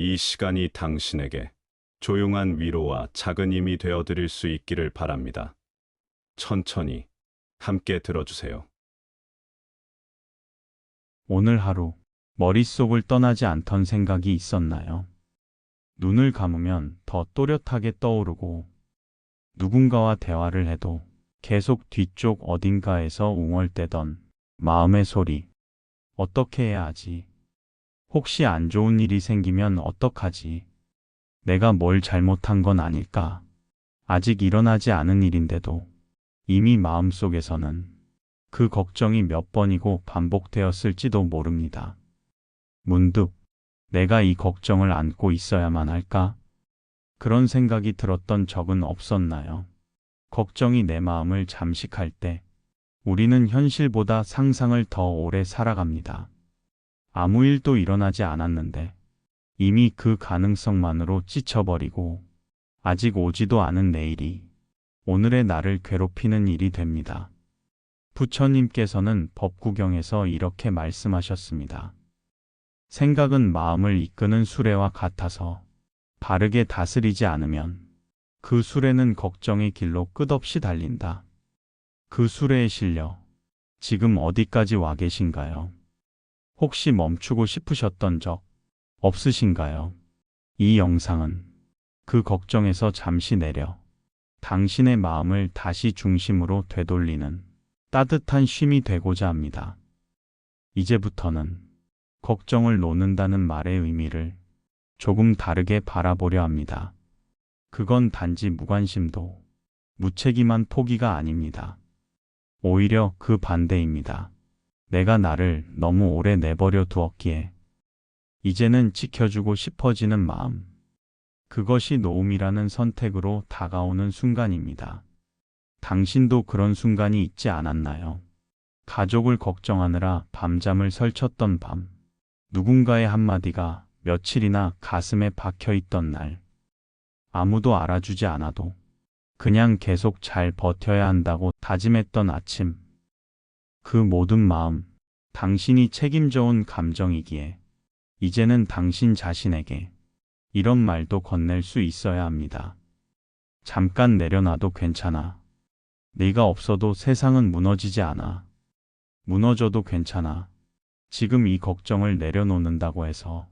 이 시간이 당신에게 조용한 위로와 작은 힘이 되어 드릴 수 있기를 바랍니다. 천천히 함께 들어주세요. 오늘 하루 머릿속을 떠나지 않던 생각이 있었나요? 눈을 감으면 더 또렷하게 떠오르고 누군가와 대화를 해도 계속 뒤쪽 어딘가에서 웅얼대던 마음의 소리. 어떻게 해야 하지? 혹시 안 좋은 일이 생기면 어떡하지? 내가 뭘 잘못한 건 아닐까? 아직 일어나지 않은 일인데도 이미 마음속에서는 그 걱정이 몇 번이고 반복되었을지도 모릅니다. 문득 내가 이 걱정을 안고 있어야만 할까? 그런 생각이 들었던 적은 없었나요? 걱정이 내 마음을 잠식할 때 우리는 현실보다 상상을 더 오래 살아갑니다. 아무 일도 일어나지 않았는데 이미 그 가능성만으로 지쳐버리고 아직 오지도 않은 내일이 오늘의 나를 괴롭히는 일이 됩니다. 부처님께서는 법구경에서 이렇게 말씀하셨습니다. 생각은 마음을 이끄는 수레와 같아서 바르게 다스리지 않으면 그 수레는 걱정의 길로 끝없이 달린다. 그 수레에 실려 지금 어디까지 와 계신가요? 혹시 멈추고 싶으셨던 적 없으신가요? 이 영상은 그 걱정에서 잠시 내려 당신의 마음을 다시 중심으로 되돌리는 따뜻한 쉼이 되고자 합니다. 이제부터는 걱정을 놓는다는 말의 의미를 조금 다르게 바라보려 합니다. 그건 단지 무관심도 무책임한 포기가 아닙니다. 오히려 그 반대입니다. 내가 나를 너무 오래 내버려 두었기에 이제는 지켜주고 싶어지는 마음. 그것이 노움이라는 선택으로 다가오는 순간입니다. 당신도 그런 순간이 있지 않았나요? 가족을 걱정하느라 밤잠을 설쳤던 밤. 누군가의 한마디가 며칠이나 가슴에 박혀 있던 날. 아무도 알아주지 않아도 그냥 계속 잘 버텨야 한다고 다짐했던 아침. 그 모든 마음, 당신이 책임져 온 감정이기에 이제는 당신 자신에게 이런 말도 건넬 수 있어야 합니다. 잠깐 내려놔도 괜찮아. 네가 없어도 세상은 무너지지 않아. 무너져도 괜찮아. 지금 이 걱정을 내려놓는다고 해서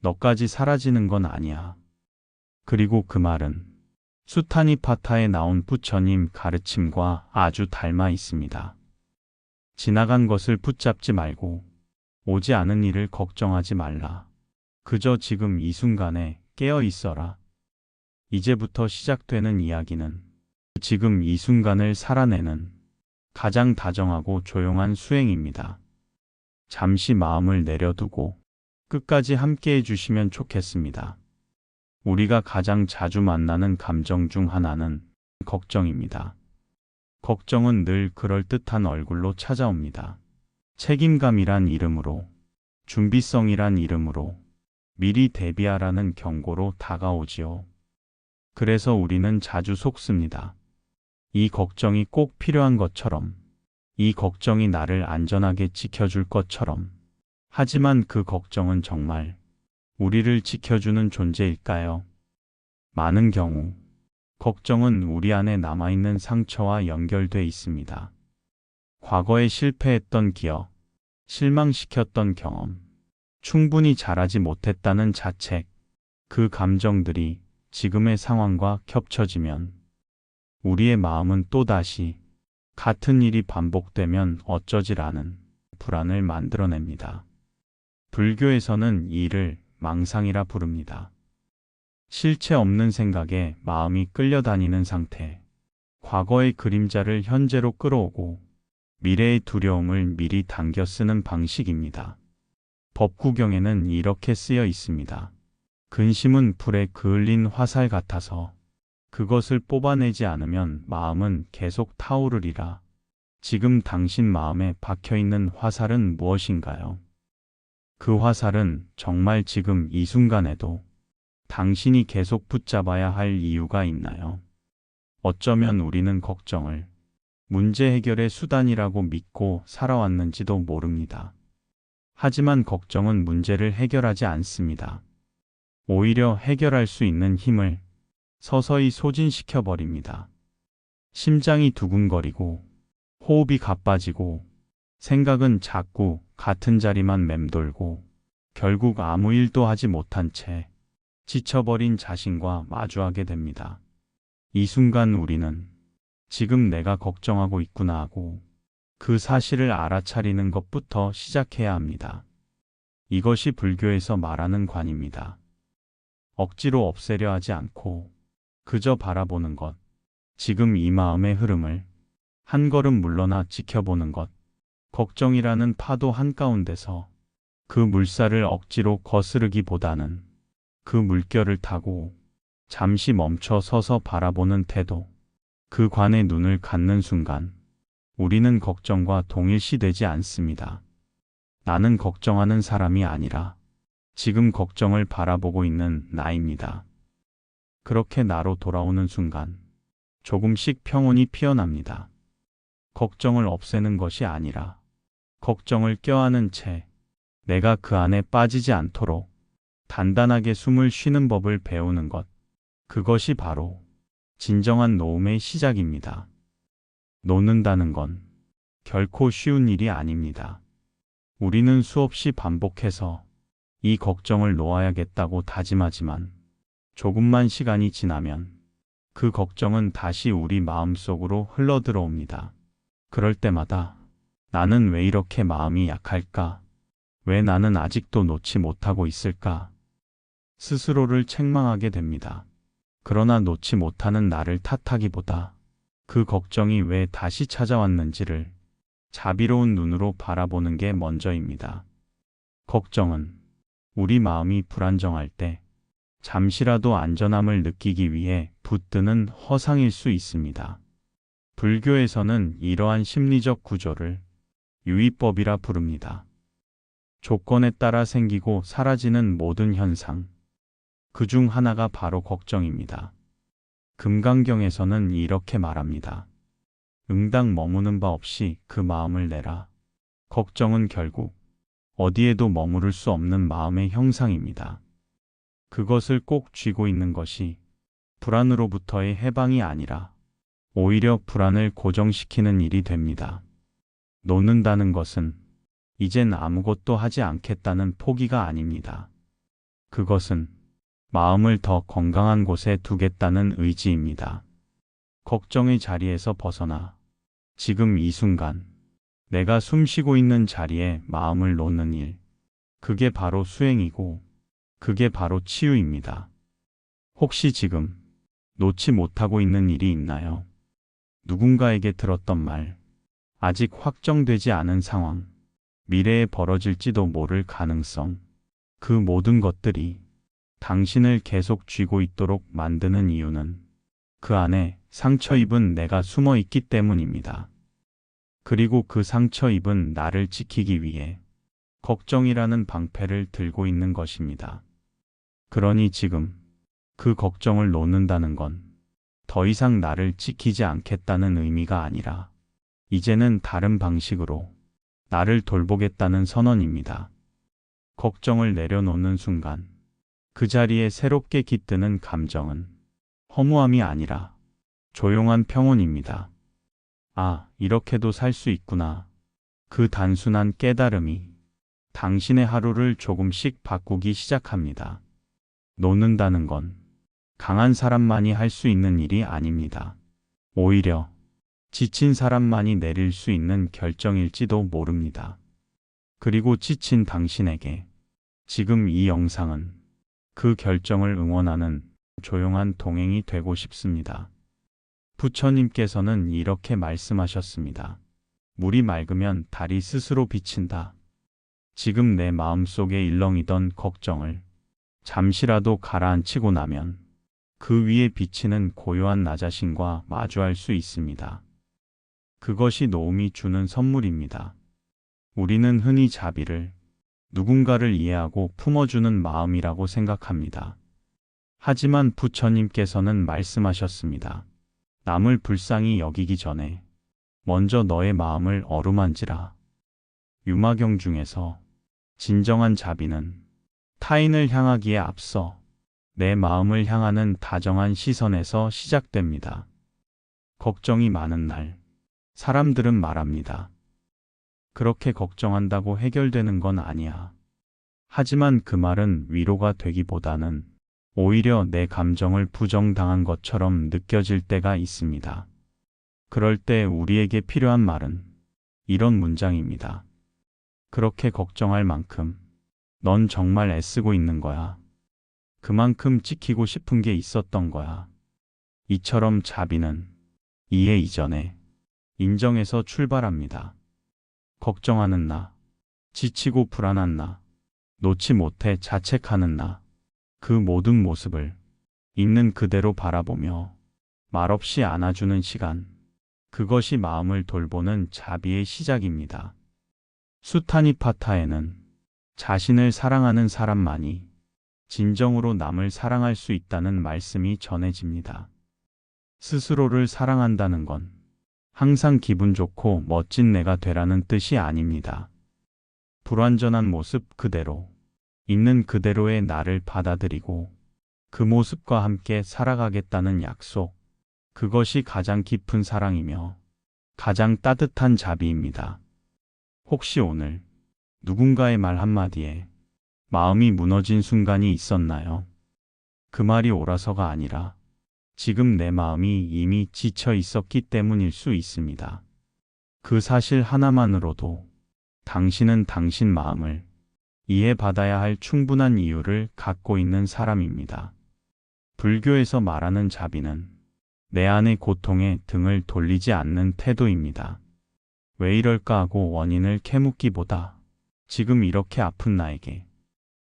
너까지 사라지는 건 아니야. 그리고 그 말은 수타니 파타에 나온 부처님 가르침과 아주 닮아 있습니다. 지나간 것을 붙잡지 말고 오지 않은 일을 걱정하지 말라. 그저 지금 이 순간에 깨어 있어라. 이제부터 시작되는 이야기는 지금 이 순간을 살아내는 가장 다정하고 조용한 수행입니다. 잠시 마음을 내려두고 끝까지 함께 해주시면 좋겠습니다. 우리가 가장 자주 만나는 감정 중 하나는 걱정입니다. 걱정은 늘 그럴듯한 얼굴로 찾아옵니다. 책임감이란 이름으로, 준비성이란 이름으로, 미리 대비하라는 경고로 다가오지요. 그래서 우리는 자주 속습니다. 이 걱정이 꼭 필요한 것처럼, 이 걱정이 나를 안전하게 지켜줄 것처럼. 하지만 그 걱정은 정말 우리를 지켜주는 존재일까요? 많은 경우, 걱정은 우리 안에 남아있는 상처와 연결돼 있습니다. 과거에 실패했던 기억, 실망시켰던 경험, 충분히 잘하지 못했다는 자책, 그 감정들이 지금의 상황과 겹쳐지면 우리의 마음은 또다시 같은 일이 반복되면 어쩌지라는 불안을 만들어냅니다. 불교에서는 이를 망상이라 부릅니다. 실체 없는 생각에 마음이 끌려다니는 상태, 과거의 그림자를 현재로 끌어오고 미래의 두려움을 미리 당겨 쓰는 방식입니다. 법구경에는 이렇게 쓰여 있습니다. 근심은 불에 그을린 화살 같아서 그것을 뽑아내지 않으면 마음은 계속 타오르리라. 지금 당신 마음에 박혀 있는 화살은 무엇인가요? 그 화살은 정말 지금 이 순간에도 당신이 계속 붙잡아야 할 이유가 있나요? 어쩌면 우리는 걱정을 문제 해결의 수단이라고 믿고 살아왔는지도 모릅니다. 하지만 걱정은 문제를 해결하지 않습니다. 오히려 해결할 수 있는 힘을 서서히 소진시켜 버립니다. 심장이 두근거리고 호흡이 가빠지고 생각은 자꾸 같은 자리만 맴돌고 결국 아무 일도 하지 못한 채 지쳐버린 자신과 마주하게 됩니다. 이 순간 우리는 지금 내가 걱정하고 있구나 하고 그 사실을 알아차리는 것부터 시작해야 합니다. 이것이 불교에서 말하는 관입니다. 억지로 없애려 하지 않고 그저 바라보는 것, 지금 이 마음의 흐름을 한 걸음 물러나 지켜보는 것, 걱정이라는 파도 한가운데서 그 물살을 억지로 거스르기보다는 그 물결을 타고 잠시 멈춰 서서 바라보는 태도, 그 관에 눈을 갖는 순간 우리는 걱정과 동일시되지 않습니다. 나는 걱정하는 사람이 아니라 지금 걱정을 바라보고 있는 나입니다. 그렇게 나로 돌아오는 순간 조금씩 평온이 피어납니다. 걱정을 없애는 것이 아니라 걱정을 껴안은 채 내가 그 안에 빠지지 않도록 단단하게 숨을 쉬는 법을 배우는 것. 그것이 바로 진정한 노움의 시작입니다. 놓는다는 건 결코 쉬운 일이 아닙니다. 우리는 수없이 반복해서 이 걱정을 놓아야겠다고 다짐하지만 조금만 시간이 지나면 그 걱정은 다시 우리 마음속으로 흘러들어옵니다. 그럴 때마다 나는 왜 이렇게 마음이 약할까? 왜 나는 아직도 놓지 못하고 있을까? 스스로를 책망하게 됩니다. 그러나 놓지 못하는 나를 탓하기보다 그 걱정이 왜 다시 찾아왔는지를 자비로운 눈으로 바라보는 게 먼저입니다. 걱정은 우리 마음이 불안정할 때 잠시라도 안전함을 느끼기 위해 붙드는 허상일 수 있습니다. 불교에서는 이러한 심리적 구조를 유의법이라 부릅니다. 조건에 따라 생기고 사라지는 모든 현상. 그 중 하나가 바로 걱정입니다. 금강경에서는 이렇게 말합니다. 응당 머무는 바 없이 그 마음을 내라. 걱정은 결국 어디에도 머무를 수 없는 마음의 형상입니다. 그것을 꼭 쥐고 있는 것이 불안으로부터의 해방이 아니라 오히려 불안을 고정시키는 일이 됩니다. 놓는다는 것은 이젠 아무것도 하지 않겠다는 포기가 아닙니다. 그것은 마음을 더 건강한 곳에 두겠다는 의지입니다. 걱정의 자리에서 벗어나 지금 이 순간 내가 숨 쉬고 있는 자리에 마음을 놓는 일. 그게 바로 수행이고 그게 바로 치유입니다. 혹시 지금 놓지 못하고 있는 일이 있나요? 누군가에게 들었던 말, 아직 확정되지 않은 상황, 미래에 벌어질지도 모를 가능성, 그 모든 것들이 당신을 계속 쥐고 있도록 만드는 이유는 그 안에 상처 입은 내가 숨어 있기 때문입니다. 그리고 그 상처 입은 나를 지키기 위해 걱정이라는 방패를 들고 있는 것입니다. 그러니 지금 그 걱정을 놓는다는 건 더 이상 나를 지키지 않겠다는 의미가 아니라 이제는 다른 방식으로 나를 돌보겠다는 선언입니다. 걱정을 내려놓는 순간 그 자리에 새롭게 깃드는 감정은 허무함이 아니라 조용한 평온입니다. 아, 이렇게도 살 수 있구나. 그 단순한 깨달음이 당신의 하루를 조금씩 바꾸기 시작합니다. 놓는다는 건 강한 사람만이 할 수 있는 일이 아닙니다. 오히려 지친 사람만이 내릴 수 있는 결정일지도 모릅니다. 그리고 지친 당신에게 지금 이 영상은 그 결정을 응원하는 조용한 동행이 되고 싶습니다. 부처님께서는 이렇게 말씀하셨습니다. 물이 맑으면 달이 스스로 비친다. 지금 내 마음속에 일렁이던 걱정을 잠시라도 가라앉히고 나면 그 위에 비치는 고요한 나 자신과 마주할 수 있습니다. 그것이 노움이 주는 선물입니다. 우리는 흔히 자비를 누군가를 이해하고 품어주는 마음이라고 생각합니다. 하지만 부처님께서는 말씀하셨습니다. 남을 불쌍히 여기기 전에 먼저 너의 마음을 어루만지라. 유마경 중에서 진정한 자비는 타인을 향하기에 앞서 내 마음을 향하는 다정한 시선에서 시작됩니다. 걱정이 많은 날, 사람들은 말합니다. 그렇게 걱정한다고 해결되는 건 아니야. 하지만 그 말은 위로가 되기보다는 오히려 내 감정을 부정당한 것처럼 느껴질 때가 있습니다. 그럴 때 우리에게 필요한 말은 이런 문장입니다. 그렇게 걱정할 만큼 넌 정말 애쓰고 있는 거야. 그만큼 지키고 싶은 게 있었던 거야. 이처럼 자비는 이해 이전에 인정해서 출발합니다. 걱정하는 나, 지치고 불안한 나, 놓지 못해 자책하는 나, 그 모든 모습을 있는 그대로 바라보며 말없이 안아주는 시간, 그것이 마음을 돌보는 자비의 시작입니다. 수타니파타에는 자신을 사랑하는 사람만이 진정으로 남을 사랑할 수 있다는 말씀이 전해집니다. 스스로를 사랑한다는 건 항상 기분 좋고 멋진 내가 되라는 뜻이 아닙니다. 불완전한 모습 그대로, 있는 그대로의 나를 받아들이고 그 모습과 함께 살아가겠다는 약속, 그것이 가장 깊은 사랑이며 가장 따뜻한 자비입니다. 혹시 오늘 누군가의 말 한마디에 마음이 무너진 순간이 있었나요? 그 말이 옳아서가 아니라 지금 내 마음이 이미 지쳐 있었기 때문일 수 있습니다. 그 사실 하나만으로도 당신은 당신 마음을 이해받아야 할 충분한 이유를 갖고 있는 사람입니다. 불교에서 말하는 자비는 내 안의 고통에 등을 돌리지 않는 태도입니다. 왜 이럴까 하고 원인을 캐묻기보다 지금 이렇게 아픈 나에게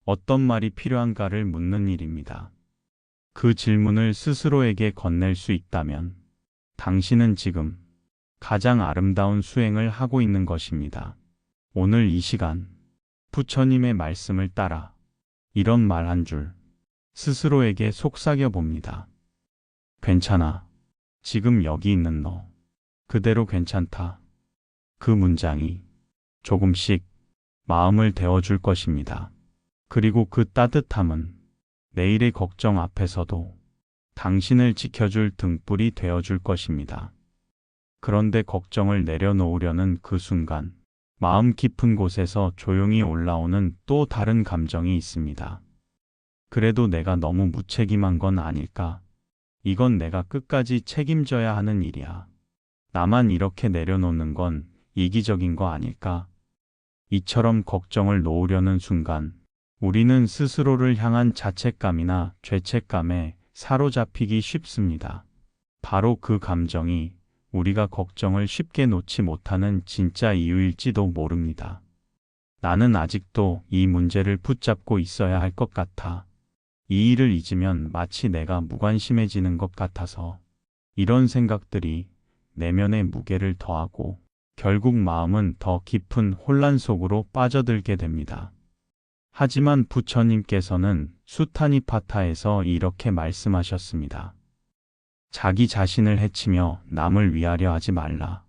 어떤 말이 필요한가를 묻는 일입니다. 그 질문을 스스로에게 건넬 수 있다면 당신은 지금 가장 아름다운 수행을 하고 있는 것입니다. 오늘 이 시간 부처님의 말씀을 따라 이런 말 한 줄 스스로에게 속삭여 봅니다. 괜찮아. 지금 여기 있는 너. 그대로 괜찮다. 그 문장이 조금씩 마음을 데워줄 것입니다. 그리고 그 따뜻함은 내일의 걱정 앞에서도 당신을 지켜줄 등불이 되어줄 것입니다. 그런데 걱정을 내려놓으려는 그 순간, 마음 깊은 곳에서 조용히 올라오는 또 다른 감정이 있습니다. 그래도 내가 너무 무책임한 건 아닐까? 이건 내가 끝까지 책임져야 하는 일이야. 나만 이렇게 내려놓는 건 이기적인 거 아닐까? 이처럼 걱정을 놓으려는 순간, 우리는 스스로를 향한 자책감이나 죄책감에 사로잡히기 쉽습니다. 바로 그 감정이 우리가 걱정을 쉽게 놓지 못하는 진짜 이유일지도 모릅니다. 나는 아직도 이 문제를 붙잡고 있어야 할 것 같아. 이 일을 잊으면 마치 내가 무관심해지는 것 같아서 이런 생각들이 내면의 무게를 더하고 결국 마음은 더 깊은 혼란 속으로 빠져들게 됩니다. 하지만 부처님께서는 수타니파타에서 이렇게 말씀하셨습니다. 자기 자신을 해치며 남을 위하려 하지 말라.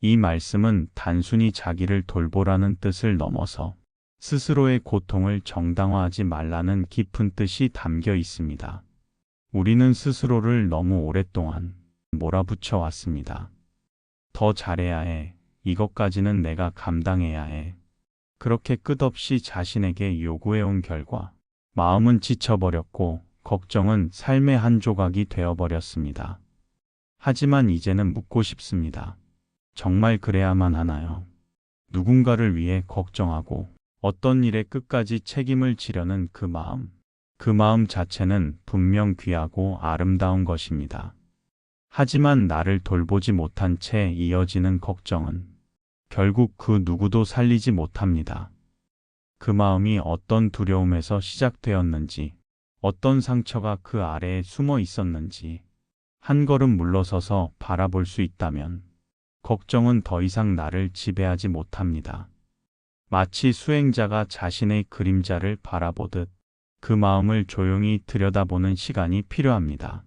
이 말씀은 단순히 자기를 돌보라는 뜻을 넘어서 스스로의 고통을 정당화하지 말라는 깊은 뜻이 담겨 있습니다. 우리는 스스로를 너무 오랫동안 몰아붙여 왔습니다. 더 잘해야 해. 이것까지는 내가 감당해야 해. 그렇게 끝없이 자신에게 요구해온 결과 마음은 지쳐버렸고 걱정은 삶의 한 조각이 되어버렸습니다. 하지만 이제는 묻고 싶습니다. 정말 그래야만 하나요? 누군가를 위해 걱정하고 어떤 일에 끝까지 책임을 지려는 그 마음, 그 마음 자체는 분명 귀하고 아름다운 것입니다. 하지만 나를 돌보지 못한 채 이어지는 걱정은 결국 그 누구도 살리지 못합니다. 그 마음이 어떤 두려움에서 시작되었는지, 어떤 상처가 그 아래에 숨어 있었는지, 한 걸음 물러서서 바라볼 수 있다면, 걱정은 더 이상 나를 지배하지 못합니다. 마치 수행자가 자신의 그림자를 바라보듯 그 마음을 조용히 들여다보는 시간이 필요합니다.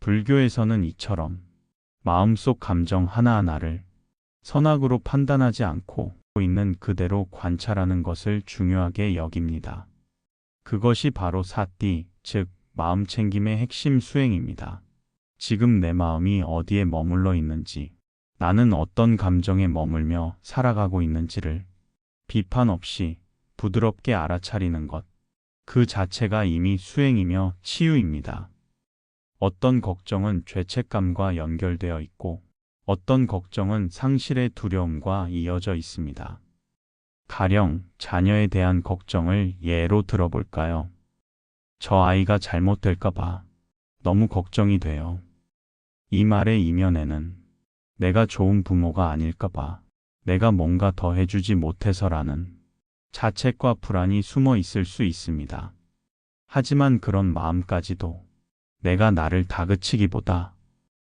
불교에서는 이처럼 마음속 감정 하나하나를 선악으로 판단하지 않고 있는 그대로 관찰하는 것을 중요하게 여깁니다. 그것이 바로 사띠, 즉 마음 챙김의 핵심 수행입니다. 지금 내 마음이 어디에 머물러 있는지, 나는 어떤 감정에 머물며 살아가고 있는지를 비판 없이 부드럽게 알아차리는 것. 그 자체가 이미 수행이며 치유입니다. 어떤 걱정은 죄책감과 연결되어 있고, 어떤 걱정은 상실의 두려움과 이어져 있습니다. 가령 자녀에 대한 걱정을 예로 들어볼까요? 저 아이가 잘못될까봐 너무 걱정이 돼요. 이 말의 이면에는 내가 좋은 부모가 아닐까봐 내가 뭔가 더 해주지 못해서라는 자책과 불안이 숨어 있을 수 있습니다. 하지만 그런 마음까지도 내가 나를 다그치기보다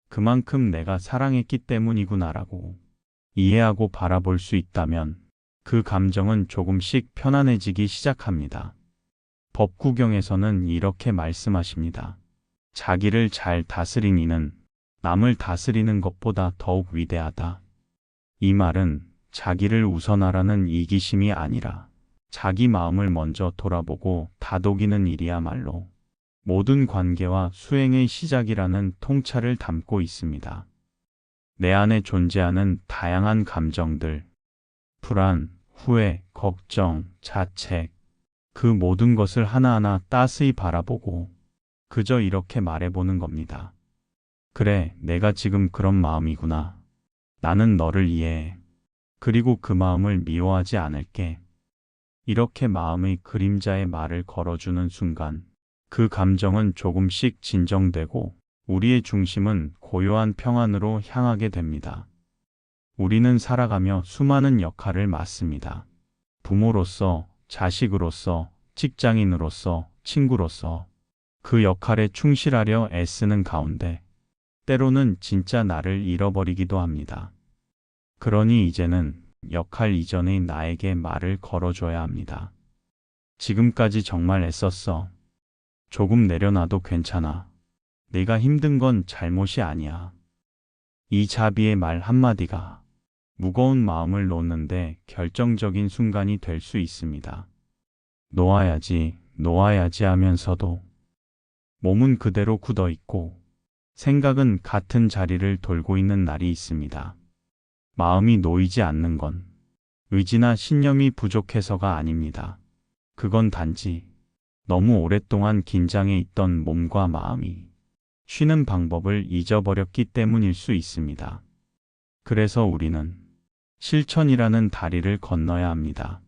그만큼 내가 사랑했기 때문이구나라고 이해하고 바라볼 수 있다면 그 감정은 조금씩 편안해지기 시작합니다. 법구경에서는 이렇게 말씀하십니다. 자기를 잘 다스린 이는 남을 다스리는 것보다 더욱 위대하다. 이 말은 자기를 우선하라는 이기심이 아니라 자기 마음을 먼저 돌아보고 다독이는 일이야말로 모든 관계와 수행의 시작이라는 통찰을 담고 있습니다. 내 안에 존재하는 다양한 감정들, 불안, 후회, 걱정, 자책, 그 모든 것을 하나하나 따스히 바라보고 그저 이렇게 말해보는 겁니다. 그래, 내가 지금 그런 마음이구나. 나는 너를 이해해. 그리고 그 마음을 미워하지 않을게. 이렇게 마음의 그림자의 말을 걸어주는 순간 그 감정은 조금씩 진정되고 우리의 중심은 고요한 평안으로 향하게 됩니다. 우리는 살아가며 수많은 역할을 맡습니다. 부모로서, 자식으로서, 직장인으로서, 친구로서 그 역할에 충실하려 애쓰는 가운데 때로는 진짜 나를 잃어버리기도 합니다. 그러니 이제는 역할 이전의 나에게 말을 걸어줘야 합니다. 지금까지 정말 애썼어. 조금 내려놔도 괜찮아. 내가 힘든 건 잘못이 아니야. 이 자비의 말 한마디가 무거운 마음을 놓는데 결정적인 순간이 될 수 있습니다. 놓아야지, 놓아야지 하면서도 몸은 그대로 굳어 있고 생각은 같은 자리를 돌고 있는 날이 있습니다. 마음이 놓이지 않는 건 의지나 신념이 부족해서가 아닙니다. 그건 단지 너무 오랫동안 긴장해 있던 몸과 마음이 쉬는 방법을 잊어버렸기 때문일 수 있습니다. 그래서 우리는 실천이라는 다리를 건너야 합니다.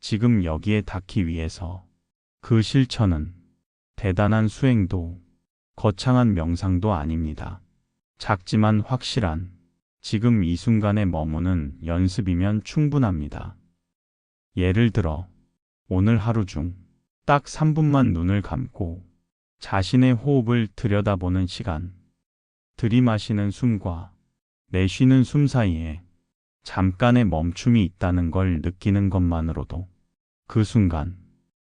지금 여기에 닿기 위해서 그 실천은 대단한 수행도 거창한 명상도 아닙니다. 작지만 확실한 지금 이 순간에 머무는 연습이면 충분합니다. 예를 들어 오늘 하루 중 딱 3분만 눈을 감고 자신의 호흡을 들여다보는 시간. 들이마시는 숨과 내쉬는 숨 사이에 잠깐의 멈춤이 있다는 걸 느끼는 것만으로도 그 순간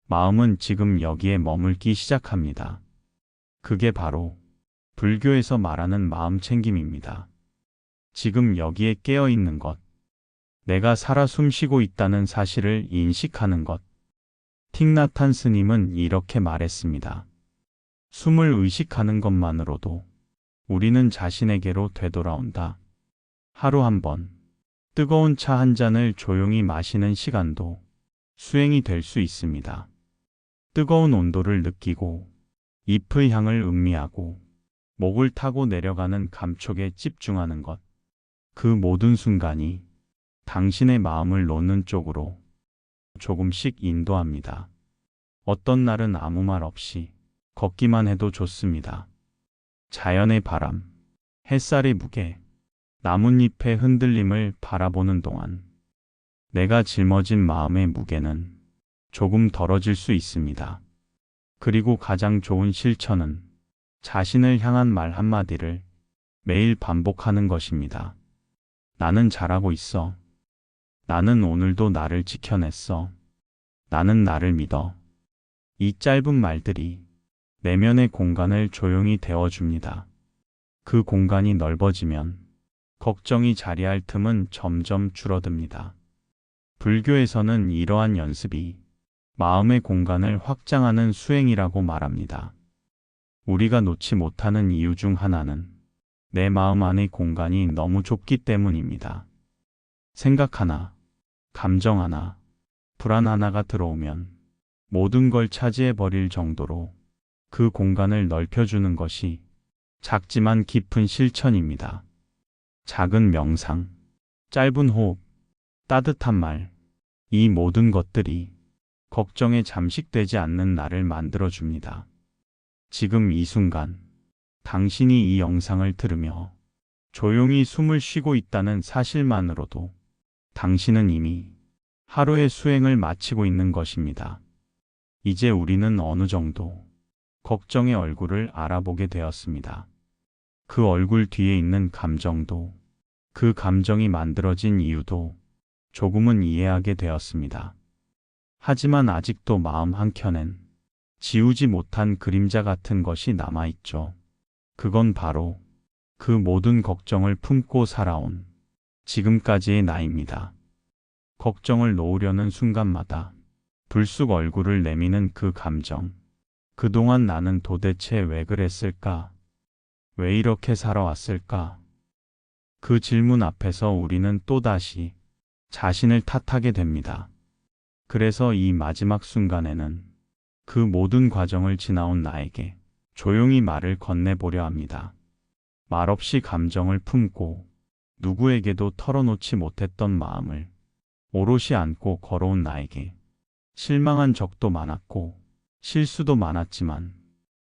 마음은 지금 여기에 머물기 시작합니다. 그게 바로 불교에서 말하는 마음 챙김입니다. 지금 여기에 깨어 있는 것, 내가 살아 숨쉬고 있다는 사실을 인식하는 것. 틱나탄 스님은 이렇게 말했습니다. 숨을 의식하는 것만으로도 우리는 자신에게로 되돌아온다. 하루 한 번, 뜨거운 차 한 잔을 조용히 마시는 시간도 수행이 될 수 있습니다. 뜨거운 온도를 느끼고 잎의 향을 음미하고 목을 타고 내려가는 감촉에 집중하는 것. 그 모든 순간이 당신의 마음을 놓는 쪽으로 조금씩 인도합니다. 어떤 날은 아무 말 없이 걷기만 해도 좋습니다. 자연의 바람, 햇살의 무게, 나뭇잎의 흔들림을 바라보는 동안 내가 짊어진 마음의 무게는 조금 덜어질 수 있습니다. 그리고 가장 좋은 실천은 자신을 향한 말 한마디를 매일 반복하는 것입니다. 나는 잘하고 있어. 나는 오늘도 나를 지켜냈어. 나는 나를 믿어. 이 짧은 말들이 내면의 공간을 조용히 데워줍니다. 그 공간이 넓어지면 걱정이 자리할 틈은 점점 줄어듭니다. 불교에서는 이러한 연습이 마음의 공간을 확장하는 수행이라고 말합니다. 우리가 놓지 못하는 이유 중 하나는 내 마음 안의 공간이 너무 좁기 때문입니다. 생각 하나, 감정 하나, 불안 하나가 들어오면 모든 걸 차지해 버릴 정도로 그 공간을 넓혀주는 것이 작지만 깊은 실천입니다. 작은 명상, 짧은 호흡, 따뜻한 말, 이 모든 것들이 걱정에 잠식되지 않는 나를 만들어줍니다. 지금 이 순간, 당신이 이 영상을 들으며 조용히 숨을 쉬고 있다는 사실만으로도 당신은 이미 하루의 수행을 마치고 있는 것입니다. 이제 우리는 어느 정도 걱정의 얼굴을 알아보게 되었습니다. 그 얼굴 뒤에 있는 감정도 그 감정이 만들어진 이유도 조금은 이해하게 되었습니다. 하지만 아직도 마음 한켠엔 지우지 못한 그림자 같은 것이 남아있죠. 그건 바로 그 모든 걱정을 품고 살아온 지금까지의 나입니다. 걱정을 놓으려는 순간마다 불쑥 얼굴을 내미는 그 감정. 그동안 나는 도대체 왜 그랬을까? 왜 이렇게 살아왔을까? 그 질문 앞에서 우리는 또다시 자신을 탓하게 됩니다. 그래서 이 마지막 순간에는 그 모든 과정을 지나온 나에게 조용히 말을 건네보려 합니다. 말없이 감정을 품고 누구에게도 털어놓지 못했던 마음을 오롯이 안고 걸어온 나에게 실망한 적도 많았고 실수도 많았지만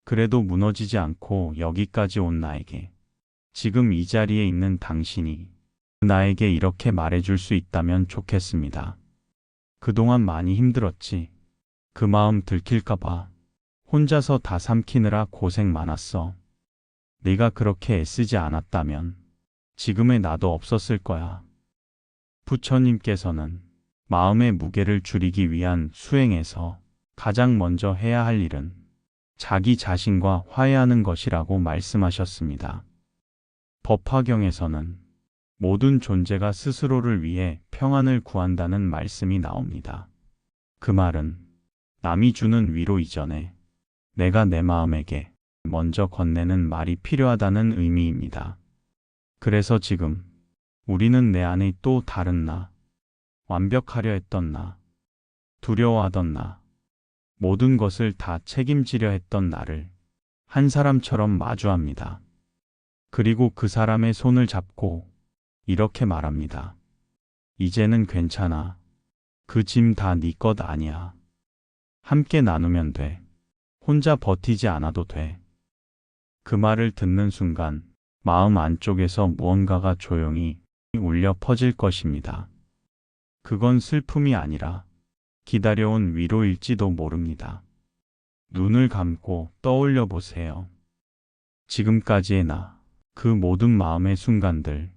그래도 무너지지 않고 여기까지 온 나에게 지금 이 자리에 있는 당신이 나에게 이렇게 말해줄 수 있다면 좋겠습니다. 그동안 많이 힘들었지. 그 마음 들킬까봐 혼자서 다 삼키느라 고생 많았어. 네가 그렇게 애쓰지 않았다면 지금의 나도 없었을 거야. 부처님께서는 마음의 무게를 줄이기 위한 수행에서 가장 먼저 해야 할 일은 자기 자신과 화해하는 것이라고 말씀하셨습니다. 법화경에서는 모든 존재가 스스로를 위해 평안을 구한다는 말씀이 나옵니다. 그 말은 남이 주는 위로 이전에 내가 내 마음에게 먼저 건네는 말이 필요하다는 의미입니다. 그래서 지금 우리는 내 안에 또 다른 나, 완벽하려 했던 나, 두려워하던 나, 모든 것을 다 책임지려 했던 나를 한 사람처럼 마주합니다. 그리고 그 사람의 손을 잡고 이렇게 말합니다. 이제는 괜찮아. 그 짐 다 네 것 아니야. 함께 나누면 돼. 혼자 버티지 않아도 돼. 그 말을 듣는 순간 마음 안쪽에서 무언가가 조용히 울려 퍼질 것입니다. 그건 슬픔이 아니라 기다려온 위로일지도 모릅니다. 눈을 감고 떠올려 보세요. 지금까지의 나, 그 모든 마음의 순간들,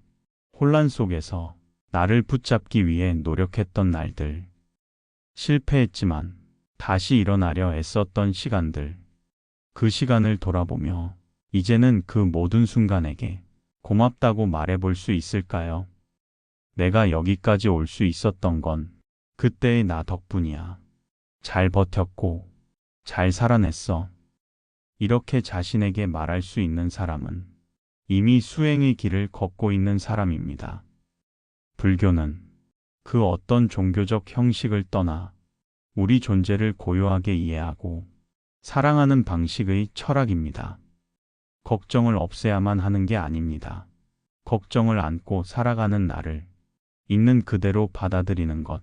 혼란 속에서 나를 붙잡기 위해 노력했던 날들, 실패했지만 다시 일어나려 애썼던 시간들, 그 시간을 돌아보며 이제는 그 모든 순간에게 고맙다고 말해볼 수 있을까요? 내가 여기까지 올 수 있었던 건 그때의 나 덕분이야. 잘 버텼고, 잘 살아냈어. 이렇게 자신에게 말할 수 있는 사람은 이미 수행의 길을 걷고 있는 사람입니다. 불교는 그 어떤 종교적 형식을 떠나 우리 존재를 고요하게 이해하고 사랑하는 방식의 철학입니다. 걱정을 없애야만 하는 게 아닙니다. 걱정을 안고 살아가는 나를 있는 그대로 받아들이는 것.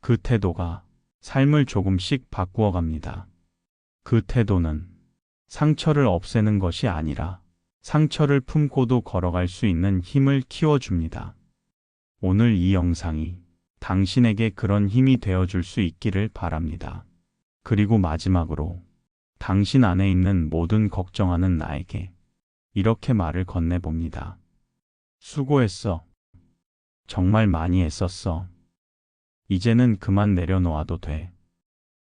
그 태도가 삶을 조금씩 바꾸어 갑니다. 그 태도는 상처를 없애는 것이 아니라 상처를 품고도 걸어갈 수 있는 힘을 키워줍니다. 오늘 이 영상이 당신에게 그런 힘이 되어줄 수 있기를 바랍니다. 그리고 마지막으로 당신 안에 있는 모든 걱정하는 나에게 이렇게 말을 건네봅니다. 수고했어. 정말 많이 애썼어. 이제는 그만 내려놓아도 돼.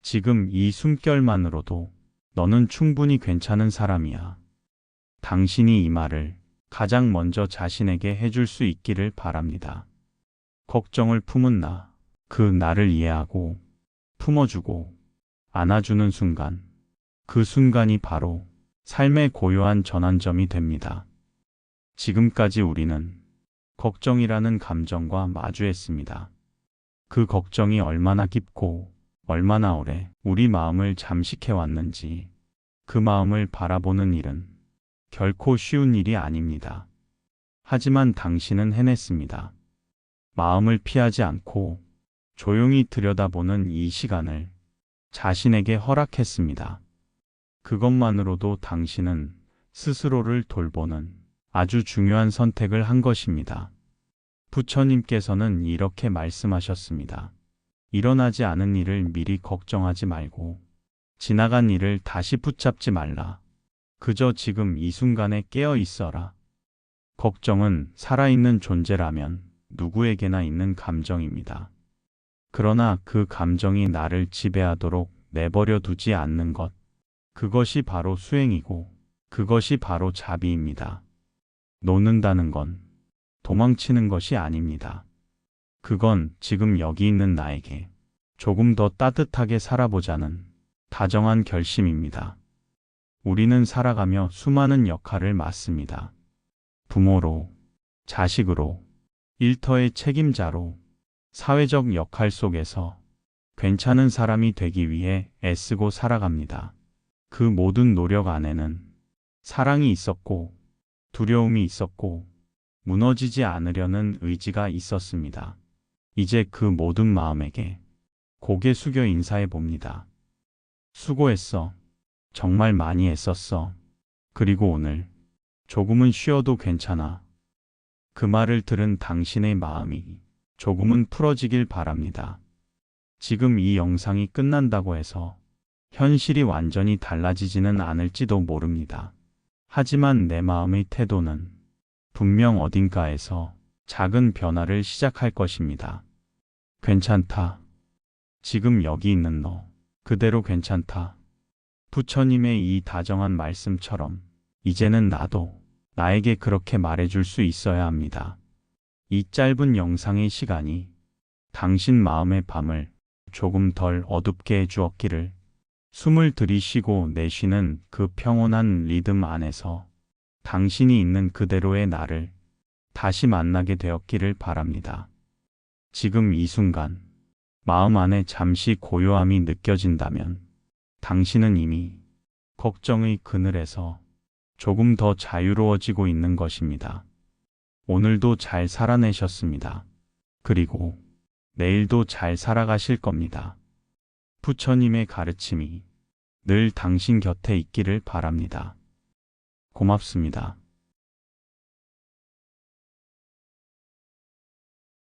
지금 이 숨결만으로도 너는 충분히 괜찮은 사람이야. 당신이 이 말을 가장 먼저 자신에게 해줄 수 있기를 바랍니다. 걱정을 품은 나, 그 나를 이해하고 품어주고 안아주는 순간, 그 순간이 바로 삶의 고요한 전환점이 됩니다. 지금까지 우리는 걱정이라는 감정과 마주했습니다. 그 걱정이 얼마나 깊고 얼마나 오래 우리 마음을 잠식해 왔는지 그 마음을 바라보는 일은 결코 쉬운 일이 아닙니다. 하지만 당신은 해냈습니다. 마음을 피하지 않고 조용히 들여다보는 이 시간을 자신에게 허락했습니다. 그것만으로도 당신은 스스로를 돌보는 아주 중요한 선택을 한 것입니다. 부처님께서는 이렇게 말씀하셨습니다. 일어나지 않은 일을 미리 걱정하지 말고 지나간 일을 다시 붙잡지 말라. 그저 지금 이 순간에 깨어 있어라. 걱정은 살아있는 존재라면 누구에게나 있는 감정입니다. 그러나 그 감정이 나를 지배하도록 내버려 두지 않는 것. 그것이 바로 수행이고 그것이 바로 자비입니다. 놓는다는 건 도망치는 것이 아닙니다. 그건 지금 여기 있는 나에게 조금 더 따뜻하게 살아보자는 다정한 결심입니다. 우리는 살아가며 수많은 역할을 맡습니다. 부모로, 자식으로, 일터의 책임자로, 사회적 역할 속에서 괜찮은 사람이 되기 위해 애쓰고 살아갑니다. 그 모든 노력 안에는 사랑이 있었고, 두려움이 있었고, 무너지지 않으려는 의지가 있었습니다. 이제 그 모든 마음에게 고개 숙여 인사해 봅니다. 수고했어. 정말 많이 애썼어. 그리고 오늘 조금은 쉬어도 괜찮아. 그 말을 들은 당신의 마음이 조금은 풀어지길 바랍니다. 지금 이 영상이 끝난다고 해서 현실이 완전히 달라지지는 않을지도 모릅니다. 하지만 내 마음의 태도는 분명 어딘가에서 작은 변화를 시작할 것입니다. 괜찮다. 지금 여기 있는 너, 그대로 괜찮다. 부처님의 이 다정한 말씀처럼 이제는 나도 나에게 그렇게 말해줄 수 있어야 합니다. 이 짧은 영상의 시간이 당신 마음의 밤을 조금 덜 어둡게 해주었기를 숨을 들이쉬고 내쉬는 그 평온한 리듬 안에서 당신이 있는 그대로의 나를 다시 만나게 되었기를 바랍니다. 지금 이 순간 마음 안에 잠시 고요함이 느껴진다면 당신은 이미 걱정의 그늘에서 조금 더 자유로워지고 있는 것입니다. 오늘도 잘 살아내셨습니다. 그리고 내일도 잘 살아가실 겁니다. 부처님의 가르침이 늘 당신 곁에 있기를 바랍니다. 고맙습니다.